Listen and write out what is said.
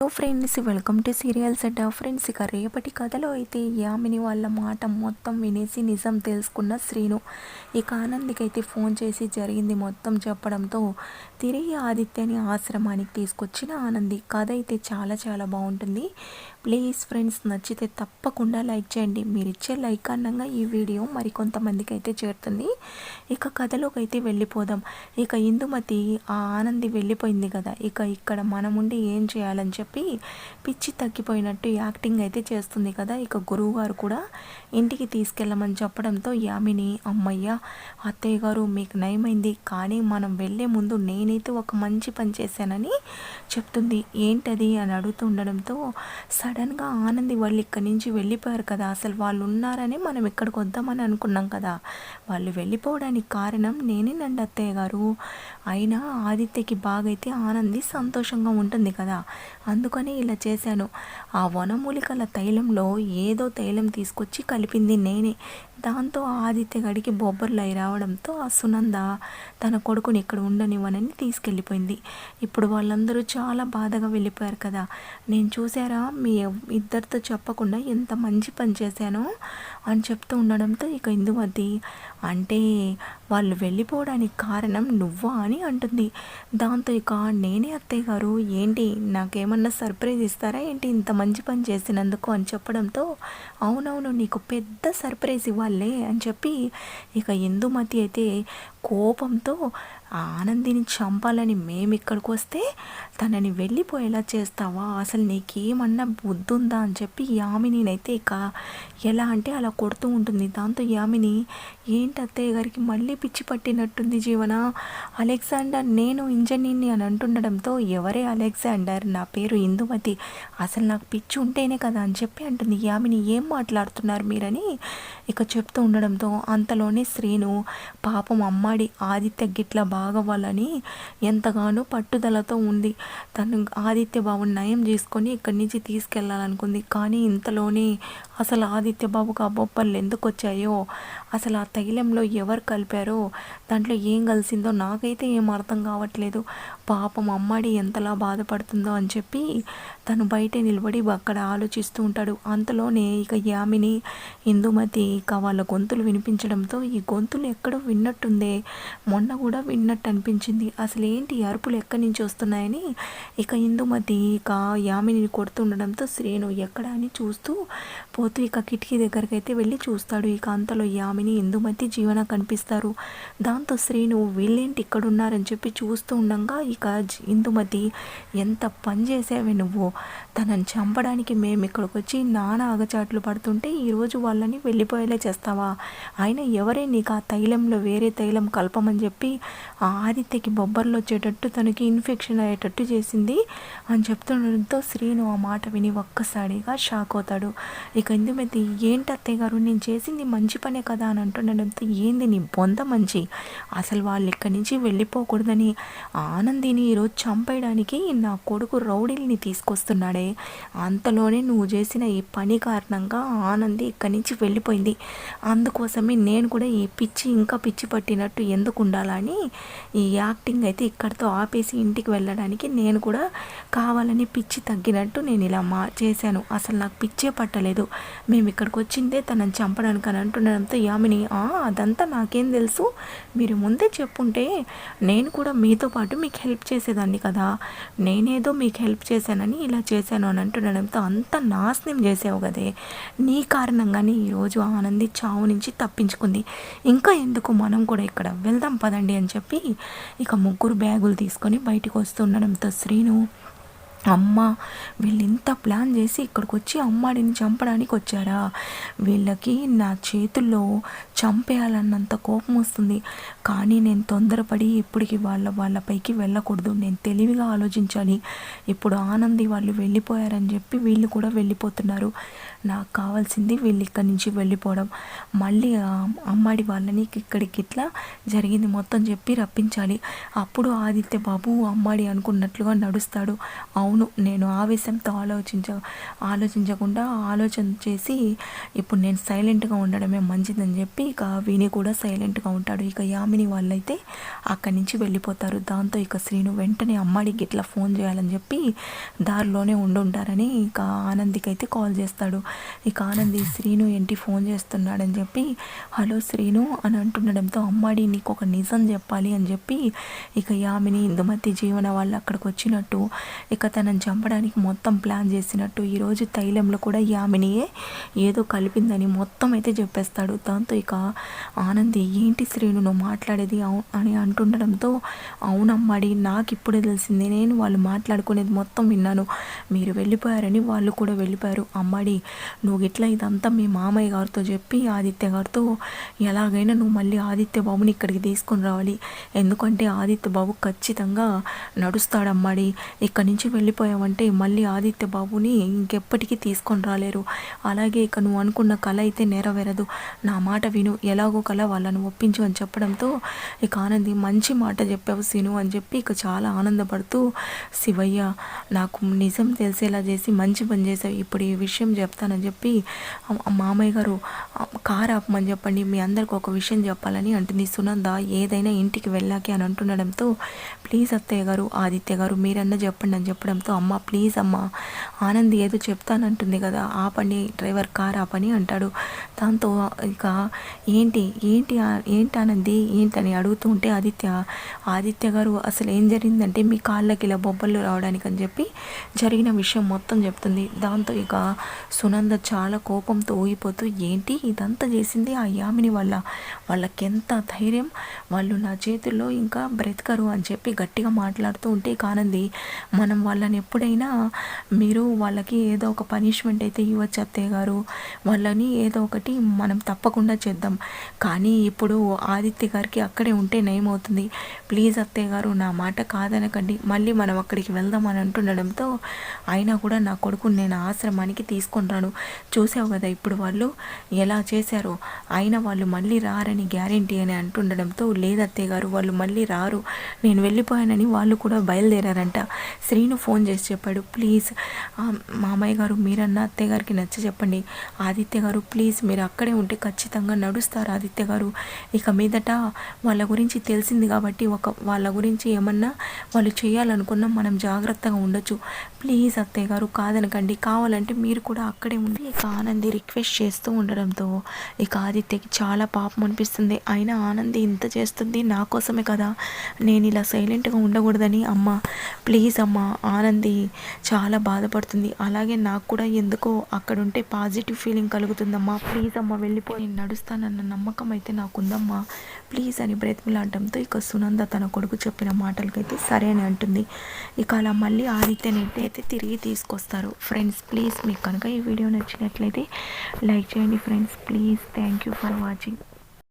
Hello friends welcome to serials set friends ఇక రేపటి కథలో అయితే యామిని వాళ్ళ మాట మొత్తం వినేసి నిజం తెలుసుకున్న శ్రీను. ఇక ఆనందికైతే ఫోన్ చేసి జరిగింది మొత్తం చెప్పడంతో తిరిగి ఆదిత్యని ఆశ్రమానికి తీసుకొచ్చిన ఆనంది. కథ అయితే చాలా చాలా బాగుంటుంది. ప్లీజ్ ఫ్రెండ్స్ నచ్చితే తప్పకుండా లైక్ చేయండి. మీరు ఇచ్చే లైక్ అన్నంగా ఈ వీడియో మరికొంతమందికి అయితే చేరుతుంది. ఇక కథలోకి అయితే వెళ్ళిపోదాం. ఇక ఇందుమతి ఆ ఆనంది వెళ్ళిపోయింది కదా. ఇక ఇక్కడ మనముండి ఏం చేయాలని చెప్పి చెప్పి పిచ్చి తగ్గిపోయినట్టు యాక్టింగ్ అయితే చేస్తుంది కదా. ఇక గురువు గారు కూడా ఇంటికి తీసుకెళ్ళమని చెప్పడంతో యామిని అమ్మయ్య అత్తయ్య గారు మీకు నయమైంది. కానీ మనం వెళ్ళే ముందు నేనైతే ఒక మంచి పని చేశానని చెప్తుంది. ఏంటది అని అడుగుతుండడంతో సడన్గా ఆనంది వాళ్ళు ఇక్కడి నుంచి వెళ్ళిపోయారు కదా. అసలు వాళ్ళు ఉన్నారని మనం ఇక్కడికి వద్దామని అనుకున్నాం కదా. వాళ్ళు వెళ్ళిపోవడానికి కారణం నేనేనండి అత్తయ్య గారు. అయినా ఆదిత్యకి బాగైతే ఆనంది సంతోషంగా ఉంటుంది కదా. అందుకని ఇలా చేశాను. ఆ వనమూలికల తైలంలో ఏదో తైలం తీసుకొచ్చి కలిపింది నేనే. దాంతో ఆదిత్య గడికి బొబ్బర్లు అయి రావడంతో ఆ సునంద తన కొడుకుని ఇక్కడ ఉండనివ్వనని తీసుకెళ్ళిపోయింది. ఇప్పుడు వాళ్ళందరూ చాలా బాధగా వెళ్ళిపోయారు కదా. నేను చూసారా మీ ఇద్దరితో చెప్పకుండా ఎంత మంచి పని చేశానో? అని చెప్తూ ఉండడంతో ఇక ఇందుమతి అంటే వాళ్ళు వెళ్ళిపోవడానికి కారణం నువ్వా అని అంటుంది. దాంతో ఇక నేనే అత్తయ్య గారు ఏంటి నాకేమన్నా సర్ప్రైజ్ ఇస్తారా ఏంటి ఇంత మంచి పని చేసినందుకు అని చెప్పడంతో అవునవును నీకు పెద్ద సర్ప్రైజ్ ఇవ్వాలే అని చెప్పి ఇక ఇందుమతి అయితే కోపంతో ఆనందిని చంపాలని మేము ఇక్కడికి వస్తే తనని వెళ్ళిపోయేలా చేస్తావా? అసలు నీకేమన్నా బుద్ధి ఉందా అని చెప్పి యామినినైతే ఇక ఎలా అంటే అలా కొడుతూ ఉంటుంది. దాంతో యామిని ఏంటి అత్తయ్య గారికి మళ్ళీ పిచ్చి పట్టినట్టుంది జీవన? అలెగ్జాండర్ నేను ఇంజనీర్ని అని అంటుండడంతో ఎవరే అలెగ్జాండర్? నా పేరు ఇందుమతి. అసలు నాకు పిచ్చి ఉంటేనే కదా అని చెప్పి అంటుంది యామిని. ఏం మాట్లాడుతున్నారు మీరని? ఇక చెప్తూ ఉండడంతో అంతలోనే శ్రీను పాపం అమ్మాడి ఆదిత్య గిట్ల బాగవ్వాలని ఎంతగానో పట్టుదలతో ఉంది. తను ఆదిత్య బాబుని నయం చేసుకొని ఇక్కడి నుంచి తీసుకెళ్ళాలనుకుంది కానీ ఇంతలోనే అసలు ఆదిత్య బాబుకు ఆ బొప్పలు ఎందుకు వచ్చాయో అసలు ఆ తైలంలో ఎవరు కలిపారో దాంట్లో ఏం కలిసిందో నాకైతే ఏం అర్థం కావట్లేదు. పాపం అమ్మాడి ఎంతలా బాధపడుతుందో అని చెప్పి తను బయట నిలబడి అక్కడ ఆలోచిస్తూ ఉంటాడు. అంతలోనే ఇక యామిని ఇందుమతి ఇక వాళ్ళ గొంతులు వినిపించడంతో ఈ గొంతులు ఎక్కడో విన్నట్టుందే. మొన్న కూడా విన్నట్టు అనిపించింది. అసలు ఏంటి అరుపులు ఎక్కడి నుంచి వస్తున్నాయని ఇక ఇందుమతి ఇక యామిని కొడుతుండడంతో శ్రేణు ఎక్కడ అని చూస్తూ పోతూ ఇక కిటికీ దగ్గరికి అయితే వెళ్ళి చూస్తాడు. ఇక అంతలో యామిని ఇందుమతి జీవన కనిపిస్తారు. దాంతో శ్రీను వీళ్ళేంటి ఇక్కడ ఉన్నారని చెప్పి చూస్తూ ఉండగా ఇక ఇందుమతి ఎంత పని చేసావే నువ్వు? తనని చంపడానికి మేము ఇక్కడికి వచ్చి నానా అగచాట్లు పడుతుంటే ఈరోజు వాళ్ళని వెళ్ళిపోయేలా చేస్తావా? ఆయన ఎవరే నీకు ఆ తైలంలో వేరే తైలం కలపమని చెప్పి ఆ ఆదిత్యకి బొబ్బర్లు వచ్చేటట్టు తనకి ఇన్ఫెక్షన్ అయ్యేటట్టు చేసింది. అని చెప్తుండడంతో శ్రీను ఆ మాట విని ఒక్కసారిగా షాక్ అవుతాడు. ఇక ఇందుమతి ఏంటి అత్తయ్య గారు? నేను చేసింది మంచి పనే కదా అని అంటుండడంతో ఏంది నీ బొంద మంచి? అసలు వాళ్ళు ఇక్కడి నుంచి వెళ్ళిపోకూడదని ఆనందిని ఈరోజు చంపేయడానికి నా కొడుకు రౌడీల్ని తీసుకొస్తున్నాడే. అంతలోనే నువ్వు చేసిన ఈ పని కారణంగా ఆనంది ఇక్కడి నుంచి వెళ్ళిపోయింది. అందుకోసమే నేను కూడా ఈ పిచ్చి ఇంకా పిచ్చి పట్టినట్టు ఎందుకు ఉండాలని ఈ యాక్టింగ్ అయితే ఇక్కడితో ఆపేసి ఇంటికి వెళ్ళడానికి నేను కూడా కావాలని పిచ్చి తగ్గినట్టు నేను ఇలా మా చేశాను. అసలు నాకు పిచ్చే పట్టలేదు. మేము ఇక్కడికి వచ్చిందే తనని చంపడానికి అని అంటుండడంతో యామిని అదంతా నాకేం తెలుసు. మీరు ముందే చెప్పుంటే నేను కూడా మీతో పాటు మీకు హెల్ప్ చేసేదాన్ని కదా. నేనేదో మీకు హెల్ప్ చేశానని ఇలా చేశాను అని అంటుండడంతో అంత నాశనం చేసావు కదే. నీ కారణంగానే ఈరోజు ఆనంది చావు నుంచి తప్పించుకుంది. ఇంకా ఎందుకు మనం కూడా ఇక్కడ వెళ్దాం పదండి అని చెప్పి ఇక ముగ్గురు బ్యాగులు తీసుకొని బయటకు వస్తుండడంతో శ్రీను అమ్మ వీళ్ళు ఇంత ప్లాన్ చేసి ఇక్కడికి వచ్చి అమ్మాడిని చంపడానికి వచ్చారా వీళ్ళకి నా చేతుల్లో చంపేయాలన్నంత కోపం వస్తుంది. కానీ నేను తొందరపడి ఇప్పటికి వాళ్ళ వాళ్ళపైకి వెళ్ళకూడదు. నేను తెలివిగా ఆలోచించాలి. ఇప్పుడు ఆనంది వాళ్ళు వెళ్ళిపోయారని చెప్పి వీళ్ళు కూడా వెళ్ళిపోతున్నారు. నాకు కావాల్సింది వీళ్ళు ఇక్కడి నుంచి వెళ్ళిపోవడం. మళ్ళీ అమ్మాడి వాళ్ళని ఇక్కడికి ఇట్లా జరిగింది మొత్తం చెప్పి రప్పించాలి. అప్పుడు ఆదిత్య బాబు అమ్మాడి అనుకున్నట్లుగా నడుస్తాడు. అవును అవును నేను ఆవేశంతో ఆలోచించ ఆలోచించకుండా ఆలోచన చేసి ఇప్పుడు నేను సైలెంట్గా ఉండడమే మంచిదని చెప్పి ఇక విని కూడా సైలెంట్గా ఉంటాడు. ఇక యామిని వాళ్ళైతే అక్కడి నుంచి వెళ్ళిపోతారు. దాంతో ఇక శ్రీను వెంటనే అమ్మాడికి ఇట్లా ఫోన్ చేయాలని చెప్పి దారిలోనే ఉండుంటారని ఇక ఆనందికి అయితే కాల్ చేస్తాడు. ఇక ఆనంది శ్రీను ఏంటి ఫోన్ చేస్తున్నాడని చెప్పి హలో శ్రీను అని అంటుండడంతో అమ్మాడి నీకు ఒక నిజం చెప్పాలి అని చెప్పి ఇక యామిని ఇందుమతి జీవన వాళ్ళు అక్కడికి వచ్చినట్టు ఇక తనను చంపడానికి మొత్తం ప్లాన్ చేసినట్టు ఈరోజు తైలంలో కూడా యామినియే ఏదో కలిపిందని మొత్తం అయితే చెప్పేస్తాడు. దాంతో ఇక ఆనంది ఏంటి శ్రీను నువ్వు మాట్లాడేది అవు అని అంటుండడంతో అవునమ్మాడి నాకు ఇప్పుడే తెలిసింది. నేను వాళ్ళు మాట్లాడుకునేది మొత్తం విన్నాను. మీరు వెళ్ళిపోయారని వాళ్ళు కూడా వెళ్ళిపోయారు. అమ్మాడి నువ్వు ఇట్లా ఇదంతా మీ మామయ్య గారితో చెప్పి ఆదిత్య గారితో ఎలాగైనా నువ్వు మళ్ళీ ఆదిత్య బాబుని ఇక్కడికి తీసుకొని రావాలి. ఎందుకంటే ఆదిత్య బాబు ఖచ్చితంగా నడుస్తాడమ్మాడి ఇక్కడి నుంచి వెళ్ళి వెళ్ళిపోయావంటే మళ్ళీ ఆదిత్య బాబుని ఇంకెప్పటికీ తీసుకొని రాలేరు. అలాగే ఇక నువ్వు అనుకున్న కళ అయితే నెరవేరదు. నా మాట విను. ఎలాగో కళ వాళ్ళని ఒప్పించు అని చెప్పడంతో ఇక ఆనంది మంచి మాట చెప్పావు సీను అని చెప్పి ఇక చాలా ఆనందపడుతూ శివయ్య నాకు నిజం తెలిసేలా చేసి మంచి పని చేసావు. ఇప్పుడు ఈ విషయం చెప్తానని చెప్పి మామయ్య గారు కారు ఆపమని చెప్పండి. మీ అందరికి ఒక విషయం చెప్పాలని అంటుంది సునంద. ఏదైనా ఇంటికి వెళ్ళాకే అని అంటుండడంతో ప్లీజ్ అత్తయ్య గారు ఆదిత్య గారు మీరన్నా చెప్పండి అని చెప్పడం చెప్పడంతో అమ్మ ప్లీజ్ అమ్మ. ఆనంద్ ఏదో చెప్తానంటుంది కదా. ఆపండి డ్రైవర్ కార్ ఆపని అంటాడు. దాంతో ఇక ఏంటి ఏంటి ఏంటి ఆనంది? ఏంటని అడుగుతూ ఉంటే ఆదిత్య ఆదిత్య గారు అసలు ఏం జరిగిందంటే మీ కాళ్ళకి ఇలా బొబ్బలు రావడానికి అని చెప్పి జరిగిన విషయం మొత్తం చెప్తుంది. దాంతో ఇక సునంద చాలా కోపంతో ఊగిపోతూ ఏంటి ఇదంతా చేసింది ఆ యామిని వల్ల? వాళ్ళకెంత ధైర్యం? వాళ్ళు నా చేతుల్లో ఇంకా బ్రతకరు అని చెప్పి గట్టిగా మాట్లాడుతూ ఉంటే కానంది మనం వాళ్ళని ఎప్పుడైనా మీరు వాళ్ళకి ఏదో ఒక పనిష్మెంట్ అయితే ఇవ్వచ్చు అత్తయ్య గారు. వాళ్ళని ఏదో ఒకటి మనం తప్పకుండా చేద్దాం. కానీ ఇప్పుడు ఆదిత్య గారికి అక్కడే ఉంటే నయమవుతుంది. ప్లీజ్ అత్తయ్య గారు నా మాట కాదనకండి. మళ్ళీ మనం అక్కడికి వెళ్దాం అని అంటుండడంతో అయినా కూడా నా కొడుకు నేను ఆశ్రమానికి తీసుకొని రాను. చూసావు కదా ఇప్పుడు వాళ్ళు ఎలా చేశారో. అయినా వాళ్ళు మళ్ళీ రారని గ్యారంటీ అని అంటుండడంతో లేదత్తయ్య గారు వాళ్ళు మళ్ళీ రారు. నేను వెళ్ళిపోయానని వాళ్ళు కూడా బయలుదేరారంట. శ్రీను ఫోన్ చేసి చెప్పాడు. ప్లీజ్ మామయ్య గారు మీరన్నా అత్తయ్య గారికి నచ్చ చెప్పండి. ఆదిత్య గారు ప్లీజ్ మీరు అక్కడే ఉంటే ఖచ్చితంగా నడుస్తారు ఆదిత్య గారు. ఇక మీదట వాళ్ళ గురించి తెలిసింది కాబట్టి ఒక వాళ్ళ గురించి ఏమన్నా వాళ్ళు చేయాలనుకున్నా మనం జాగ్రత్తగా ఉండొచ్చు. ప్లీజ్ అత్తయ్య గారు కాదనకండి. కావాలంటే మీరు కూడా అక్కడే ఉండి ఇక ఆనంది రిక్వెస్ట్ చేస్తూ ఉండడంతో ఇక ఆదిత్యకి చాలా పాపం అనిపిస్తుంది. అయినా ఆనంది ఇంత చేస్తుంది నా కోసమే కదా. నేను ఇలా సైలెంట్గా ఉండకూడదని అమ్మ. ప్లీజ్ అమ్మ ఆనంది చాలా బాధపడుతుంది. అలాగే నాకు కూడా ఎందుకో అక్కడ ఉంటే పాజిటివ్ ఫీలింగ్ కలుగుతుందమ్మా. ప్లీజ్ అమ్మ వెళ్ళిపోయి నేను నడుస్తానన్న నమ్మకం అయితే నాకుందమ్మా. ప్లీజ్ అని బ్రతిమిలాడటంతో ఇక సునంద తన కొడుకు చెప్పిన మాటలకైతే సరే అని అంటుంది. ఇక అలా మళ్ళీ ఆదిత్యనైతే అయితే తిరిగి తీసుకొస్తారు. ఫ్రెండ్స్ ప్లీజ్ మీకు కనుక ఈ వీడియో నచ్చినట్లయితే లైక్ చేయండి friends. Please thank you for watching.